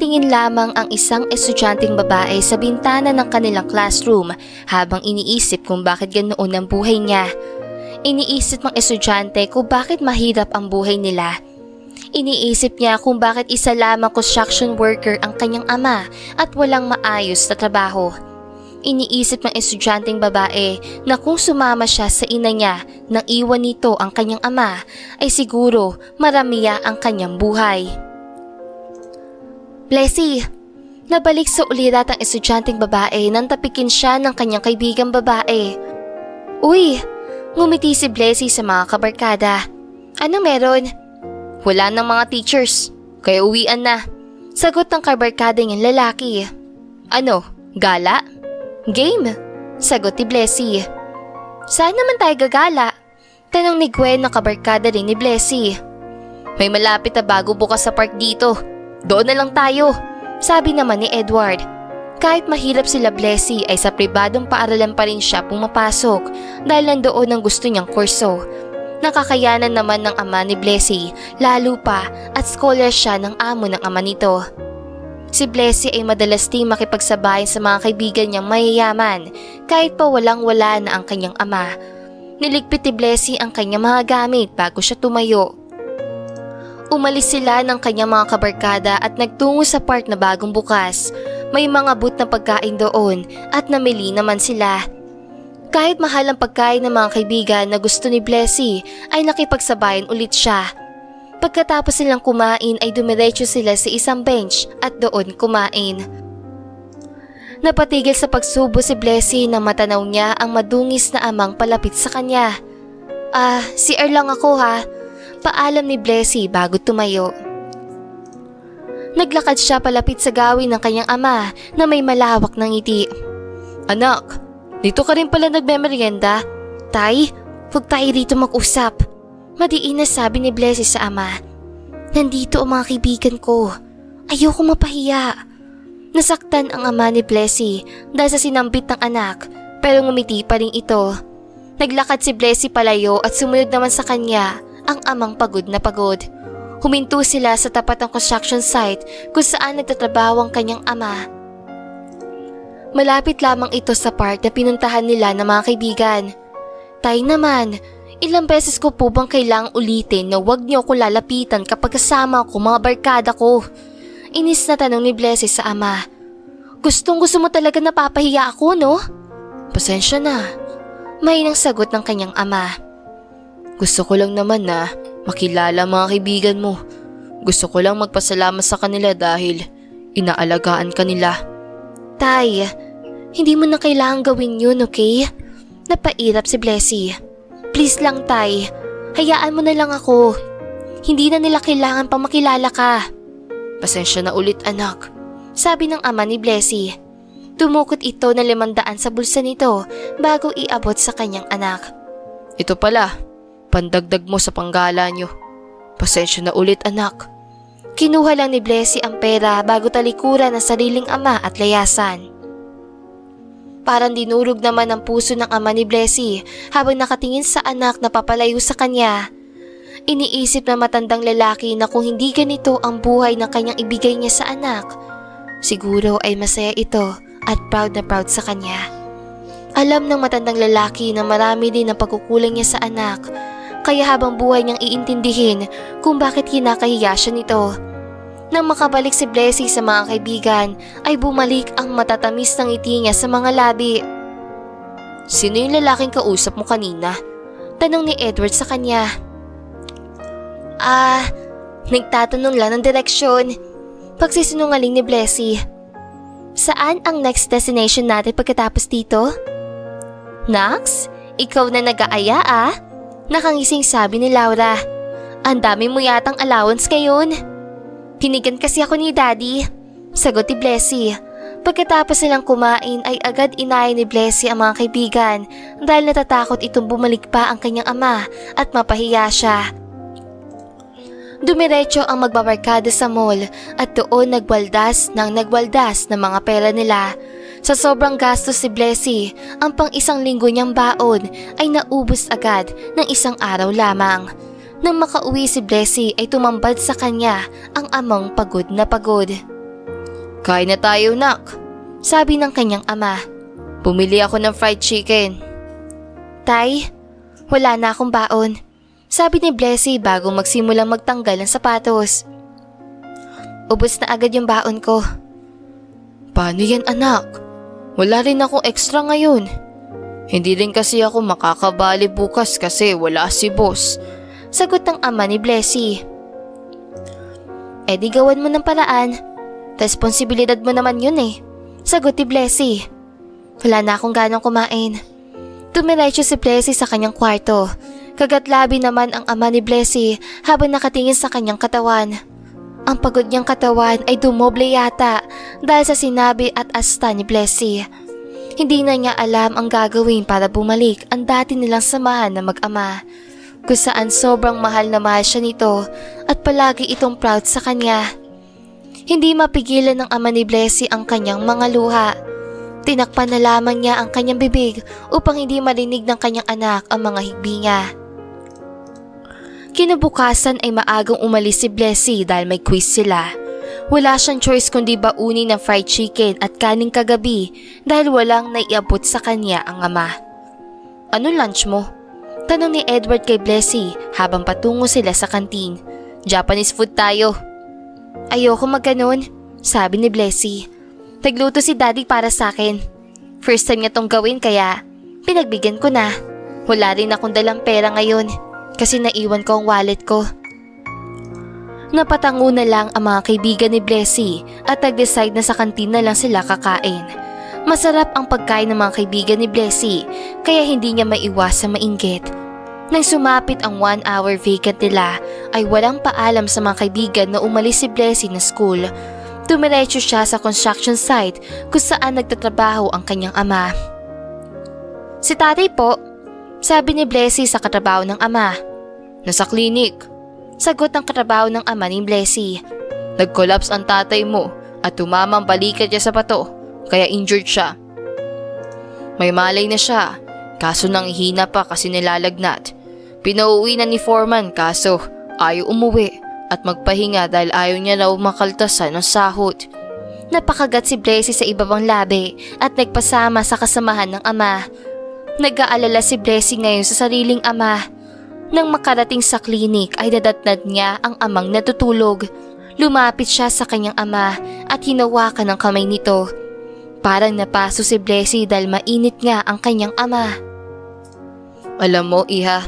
Nakatingin lamang ang isang estudyanteng babae sa bintana ng kanilang classroom habang iniisip kung bakit ganoon ang buhay niya. Iniisip ng estudyante kung bakit mahirap ang buhay nila. Iniisip niya kung bakit isa lamang construction worker ang kanyang ama at walang maayos na trabaho. Iniisip ng estudyanteng babae na kung sumama siya sa ina niya nang iwan nito ang kanyang ama ay siguro maramiya ang kanyang buhay. Blessy, nabalik sa ulirat ang estudyanteng babae nang tapikin siya ng kanyang kaibigang babae. Uy, ngumiti si Blessy sa mga kabarkada. Ano meron? Wala ng mga teachers, kaya uwian na. Sagot ng kabarkada niyang lalaki. Ano, gala? Game, sagot ni Blessy. Saan naman tayo gagala? Tanong ni Gwen na kabarkada rin ni Blessy. May malapit na bago bukas sa park dito. Doon na lang tayo, sabi naman ni Edward. Kahit mahirap sila Blessy ay sa pribadong paaralan pa rin siya pumapasok dahil nandoon ang gusto niyang kurso. Nakakayanan naman ng ama ni Blessy, lalo pa at scholar siya ng amo ng ama nito. Si Blessy ay madalas ding makipagsabayan sa mga kaibigan niyang mayayaman kahit pa walang wala na ang kanyang ama. Niligpit ni Blessy ang kanyang mga gamit bago siya tumayo. Umalis sila ng kanyang mga kabarkada at nagtungo sa park na bagong bukas. May mga boot na pagkain doon at namili naman sila. Kahit mahal ang pagkain ng mga kaibigan na gusto ni Blessy ay nakipagsabayan ulit siya. Pagkatapos silang kumain ay dumiretso sila sa isang bench at doon kumain. Napatigil sa pagsubo si Blessy nang matanaw niya ang madungis na amang palapit sa kanya. Ah, si Er lang ako ha. Paalam ni Blessy bago tumayo. Naglakad siya palapit sa gawin ng kanyang ama na may malawak ng ngiti. Anak, dito ka rin pala nagmemeryenda. Tay, huwag tayo rito mag-usap. Madiin na sabi ni Blessy sa ama. Nandito ang mga kaibigan ko. Ayoko mapahiya. Nasaktan ang ama ni Blessy dahil sa sinambit ng anak pero ngumiti pa rin ito. Naglakad si Blessy palayo at sumunod naman sa kanya ang amang pagod na pagod. Huminto sila sa tapat ng construction site kung saan nagtatrabaho ang kanyang ama. Malapit lamang ito sa park na pinuntahan nila ng mga kaibigan. Tay naman, ilang beses ko po bang kailangang ulitin na huwag niyo ko lalapitan kapag kasama ko mga barkada ko? Inis na tanong ni Blessy sa ama. Gustong gusto mo talaga napapahiya ako, no? Pasensya na. May nang sagot ng kanyang ama. Gusto ko lang naman na makilala mga kaibigan mo. Gusto ko lang magpasalamat sa kanila dahil inaalagaan ka nila. Tay, hindi mo na kailangan gawin yun, okay? Napairap si Blessy. Please lang, Tay. Hayaan mo na lang ako. Hindi na nila kailangan pang makilala ka. Pasensya na ulit, anak. Sabi ng ama ni Blessy. Tumukot ito na limandaan sa bulsa nito bago iabot sa kanyang anak. Ito pala, pandagdag mo sa panggala nyo. Pasensya na ulit, anak. Kinuha lang ni Blessy ang pera bago talikuran ng sariling ama at layasan. Parang dinurog naman ang puso ng ama ni Blessy habang nakatingin sa anak na papalayo sa kanya. Iniisip na matandang lalaki na kung hindi ganito ang buhay na kanyang ibigay niya sa anak, siguro ay masaya ito at proud na proud sa kanya. Alam ng matandang lalaki na marami din ang pagkukulang niya sa anak, kaya habang buhay niyang iintindihin kung bakit kinakahiya siya nito. Nang makabalik si Blessy sa mga kaibigan, ay bumalik ang matatamis ng ngiti niya sa mga labi. Sino yung lalaking kausap mo kanina? Tanong ni Edward sa kanya. Ah, nagtatanong lang ng direksyon. Pagsisinungaling ni Blessy. Saan ang next destination natin pagkatapos dito? Nax, ikaw na nag-aaya ah? Nakangising sabi ni Laura. Ang dami mo yatang allowance ngayon. Tinigan kasi ako ni Daddy. Sagot ni Blessy. Pagkatapos nilang kumain ay agad inaya ni Blessy ang mga kaibigan dahil natatakot itong bumalik pa ang kanyang ama at mapahiya siya. Dumiretso ang magbabarkada sa mall at doon nagwaldas ng nagwaldas ng mga pera nila. Sa sobrang gastos si Blessy, ang pang isang linggo niyang baon ay naubos agad ng isang araw lamang. Nang makauwi si Blessy ay tumambad sa kanya ang amang pagod na pagod. Kain na tayo, nak. Sabi ng kanyang ama. Bumili ako ng fried chicken. Tay, wala na akong baon. Sabi ni Blessy bago magsimulang magtanggal ng sapatos. Ubus na agad yung baon ko. Paano yan anak? Wala rin akong extra ngayon. Hindi rin kasi ako makakabali bukas kasi wala si boss. Sagot ng ama ni Blessy. Eh di gawan mo ng paraan. Responsibilidad mo naman yun eh. Sagot ni Blessy. Wala na akong ganang kumain. Tumiretso si Blessy sa kanyang kwarto. Kagatlabi naman ang ama ni Blessy habang nakatingin sa kanyang katawan. Ang pagod niyang katawan ay dumoble yata dahil sa sinabi at asta ni Blessy. Hindi na niya alam ang gagawin para bumalik ang dati nilang samahan na mag-ama. Kung sobrang mahal na mahal siya nito at palagi itong proud sa kanya. Hindi mapigilan ng ama ni Blessy ang kanyang mga luha. Tinakpan na lamang niya ang kanyang bibig upang hindi marinig ng kanyang anak ang mga higbi niya. Kinabukasan ay maagang umalis si Blessy dahil may quiz sila. Wala siyang choice kundi baunin ng fried chicken at kaning kagabi dahil walang naiabot sa kanya ang ama. Ano lunch mo? Tanong ni Edward kay Blessy habang patungo sila sa kantin. Japanese food tayo. Ayoko magganon, sabi ni Blessy. Nagluto si daddy para sa akin. First time niya tong gawin kaya pinagbigyan ko na. Wala rin akong dalang pera ngayon kasi naiwan ko ang wallet ko. Napatango na lang ang mga kaibigan ni Blessy at nag-decide na sa kantin na lang sila kakain. Masarap ang pagkain ng mga kaibigan ni Blessy kaya hindi niya maiwas sa mainggit. Nang sumapit ang one hour vacant nila ay walang paalam sa mga kaibigan na umalis si Blessy na school. Tumiretso siya sa construction site kung saan nagtatrabaho ang kanyang ama. Si tatay po, sabi ni Blessy sa katrabaho ng ama. Nasa klinik. Sagot ng katrabaho ng ama ni Blessy. Nag-collapse ang tatay mo at tumama ang balikat niya sa bato, kaya injured siya. May malay na siya, kaso nang hina pa kasi nilalagnat. Pinauwi na ni Foreman kaso ayaw umuwi at magpahinga dahil ayaw niya raw makaltasan ng sahod. Napakagat si Blessy sa ibabang labi at nagpasama sa kasamahan ng ama. Nag-aalala si Blessy ngayon sa sariling ama. Nang makarating sa klinik ay dadatnad niya ang amang natutulog. Lumapit siya sa kanyang ama at hinawakan ang kamay nito. Parang napaso si Blessy dahil mainit nga ang kanyang ama. Alam mo, Iha,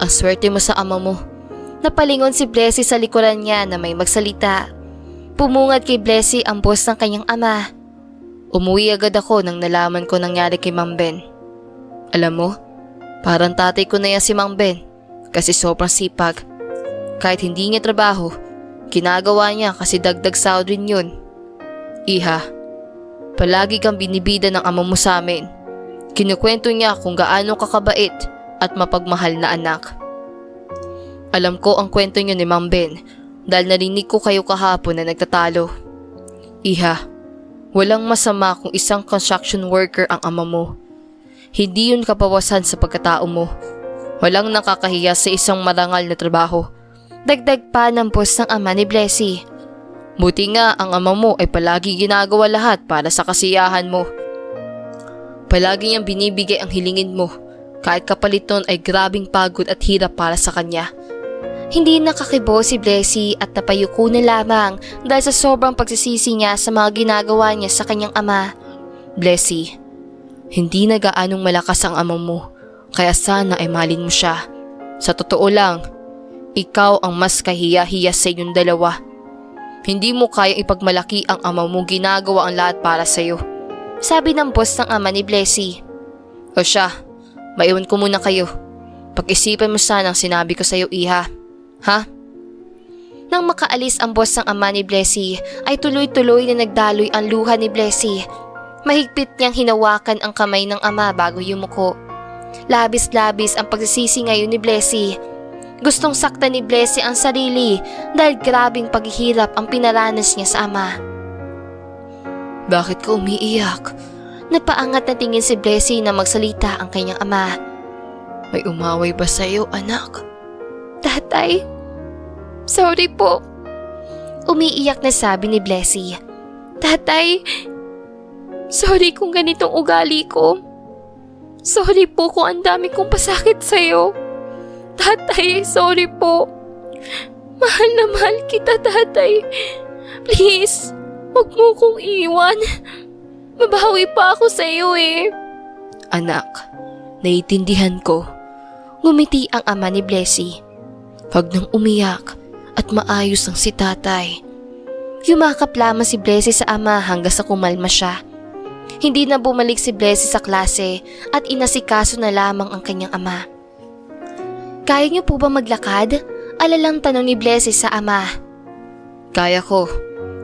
ang swerte mo sa ama mo. Napalingon si Blessy sa likuran niya na may magsalita. Pumungad kay Blessy ang boss ng kanyang ama. Umuwi agad ako nang nalaman ko nangyari kay Mang Ben. Alam mo, parang tatay ko na yan si Mang Ben kasi sobrang sipag. Kahit hindi niya trabaho, ginagawa niya kasi dagdag sahod rin yun. Iha, palagi kang binibida ng ama mo sa amin. Kinukwento niya kung gaano kakabait at mapagmahal na anak. Alam ko ang kwento niyo ni Mang Ben dahil narinig ko kayo kahapon na nagtatalo. Iha, walang masama kung isang construction worker ang ama mo. Hindi yun kapawasan sa pagkatao mo. Walang nakakahiya sa isang marangal na trabaho. Dagdag pa ng boss ng ama ni Blessy. Buti nga ang ama mo ay palagi ginagawa lahat para sa kasiyahan mo. Palagi niyang binibigay ang hilingin mo. Kahit kapalit nun ay grabing pagod at hirap para sa kanya. Hindi nakakibo si Blessy at napayuko na lamang dahil sa sobrang pagsisisi niya sa mga ginagawa niya sa kanyang ama. Blessy, hindi na gaanong malakas ang ama mo, kaya sana ay malin mo siya. Sa totoo lang, ikaw ang mas kahiya-hiya sa inyong dalawa. Hindi mo kayang ipagmalaki ang ama mo ginagawa ang lahat para sa'yo. Sabi ng boss ng ama ni Blessy. O siya, maiwan ko muna kayo. Pag-isipan mo sana ang sinabi ko sa'yo, Iha. Ha? Nang makaalis ang boss ng ama ni Blessy, ay tuloy-tuloy na nagdaloy ang luha ni Blessy. Mahigpit niyang hinawakan ang kamay ng ama bago yumuko. Labis-labis ang pagsisisi ngayon ni Blessy. Gustong sakta ni Blessy ang sarili dahil grabing paghihirap ang pinaranas niya sa ama. Bakit ka umiiyak? Napaangat na tingin si Blessy na magsalita ang kanyang ama. May umaway ba sa'yo, anak? Tatay, sorry po. Umiiyak na sabi ni Blessy. Tatay, sorry kung ganitong ugali ko. Sorry po kung ang dami kong pasakit sa'yo. Tatay, sorry po. Mahal na mahal kita, tatay. Please, huwag mo kong iwan. Mabawi pa ako sa'yo eh. Anak, naiintindihan ko. Ngumiti ang ama ni Blessy. Huwag nang umiyak at maayos ang si tatay. Yumakap lamang si Blessy sa ama hanggang sa kumalma siya. Hindi na bumalik si Blessy sa klase at inasikaso na lamang ang kanyang ama. Kaya niyo po ba maglakad? Alalang tanong ni Blessy sa ama. Kaya ko.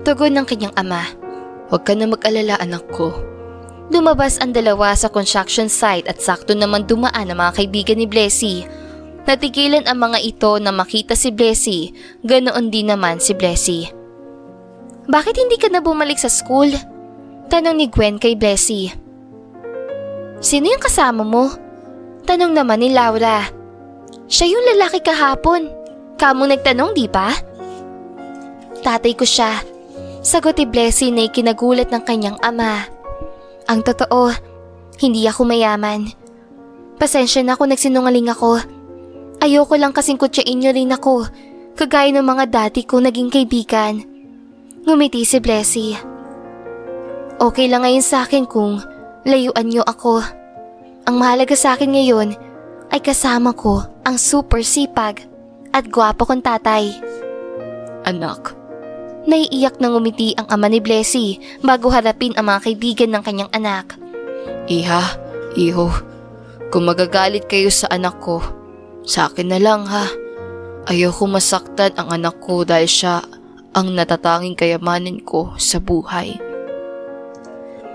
Tugon ng kanyang ama. Huwag ka na mag-alala anak ko. Lumabas ang dalawa sa construction site at sakto naman dumaan ang mga kaibigan ni Blessy. Natigilan ang mga ito na makita si Blessy, ganoon din naman si Blessy. Bakit hindi ka na bumalik sa school? Tanong ni Gwen kay Blessy. Sino yung kasama mo? Tanong naman ni Laura. Siya yung lalaki kahapon. Kamu nagtanong, di ba? Tatay ko siya. Sagot ni Blessy na ikinagulat ng kanyang ama. Ang totoo, hindi ako mayaman. Pasensya na kung nagsinungaling ako. Ayoko lang kasing kutsain niyo rin ako, kagaya ng mga dati ko naging kaibigan. Ngumiti si Blessy. Okay lang ngayon sa akin kung layuan niyo ako. Ang mahalaga sa akin ngayon ay kasama ko ang super sipag at gwapo kong tatay. Anak. Naiiyak na ngumiti ang ama ni Blessy bago harapin ang mga kaibigan ng kanyang anak. Iha, iho, kung magagalit kayo sa anak ko, sa akin na lang ha. Ayoko masaktan ang anak ko dahil siya ang natatanging kayamanin ko sa buhay.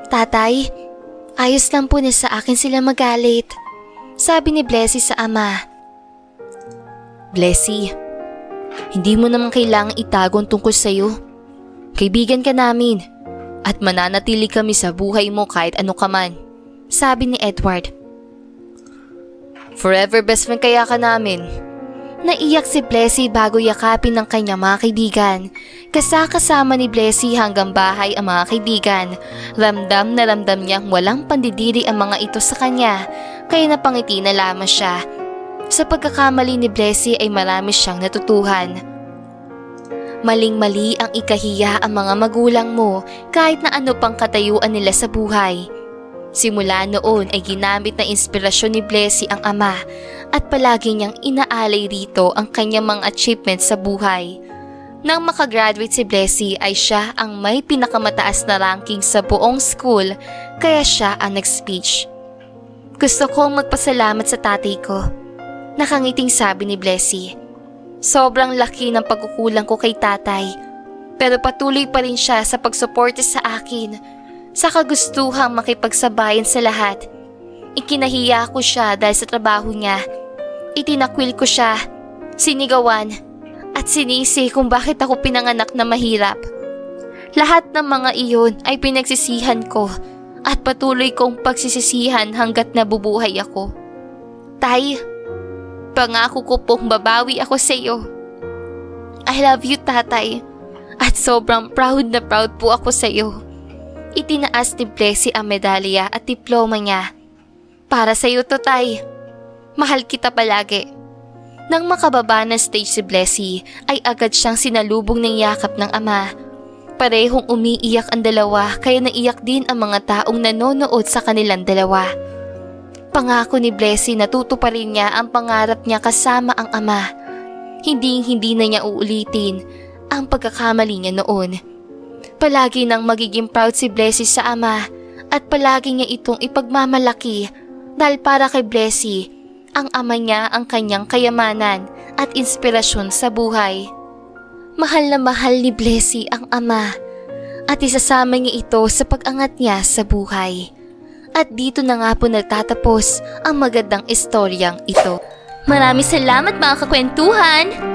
Tatay, ayos lang po na sa akin sila magalit. Sabi ni Blessy sa ama. Blessy, hindi mo naman kailangang itago ang tungkol sa'yo. Kaibigan ka namin at mananatili kami sa buhay mo kahit ano ka man. Sabi ni Edward. Forever best friend kaya ka namin. Naiyak si Blessy bago yakapin ng kanyang mga kaibigan. Kasakasama ni Blessy hanggang bahay ang mga kaibigan. Ramdam na ramdam niyang walang pandidiri ang mga ito sa kanya, kaya napangiti na lamang siya. Sa pagkakamali ni Blessy ay marami siyang natutuhan. Maling-mali ang ikahiya ang mga magulang mo kahit na ano pang katayuan nila sa buhay. Simula noon ay ginamit na inspirasyon ni Blessy ang ama at palagi niyang inaalay rito ang kanyang mga achievements sa buhay. Nang makagraduate si Blessy ay siya ang may pinakamataas na ranking sa buong school kaya siya ang nag-speech. Gusto kong magpasalamat sa tatay ko. Nakangiting sabi ni Blessy. Sobrang laki ng pagkukulang ko kay tatay pero patuloy pa rin siya sa pagsuporte sa akin sa kagustuhang makipagsabayan sa lahat. Ikinahiya ko siya dahil sa trabaho niya. Itinakwil ko siya, sinigawan, at sinisi kung bakit ako pinanganak na mahirap. Lahat ng mga iyon ay pinagsisihan ko at patuloy kong pagsisisihan hanggat nabubuhay ako. Tay, pangako ko pong babawi ako sa iyo. I love you, tatay. At sobrang proud na proud po ako sa iyo. Itinaas ni Blessy ang medalya at diploma niya. Para sa iyo to, Tay. Mahal kita palagi. Nang makababa ng stage si Blessy, ay agad siyang sinalubong ng yakap ng ama. Parehong umiiyak ang dalawa kaya naiyak din ang mga taong nanonood sa kanilang dalawa. Pangako ni Blessy na tutuparin niya ang pangarap niya kasama ang ama. Hindi hindi na niya uulitin ang pagkakamali niya noon. Palagi nang magiging proud si Blessy sa ama at palagi niya itong ipagmamalaki dahil para kay Blessy, ang ama niya ang kanyang kayamanan at inspirasyon sa buhay. Mahal na mahal ni Blessy ang ama at isasama niya ito sa pag-angat niya sa buhay. At dito na nga po nagtatapos ang magandang istoryang ito. Maraming salamat mga kakwentuhan!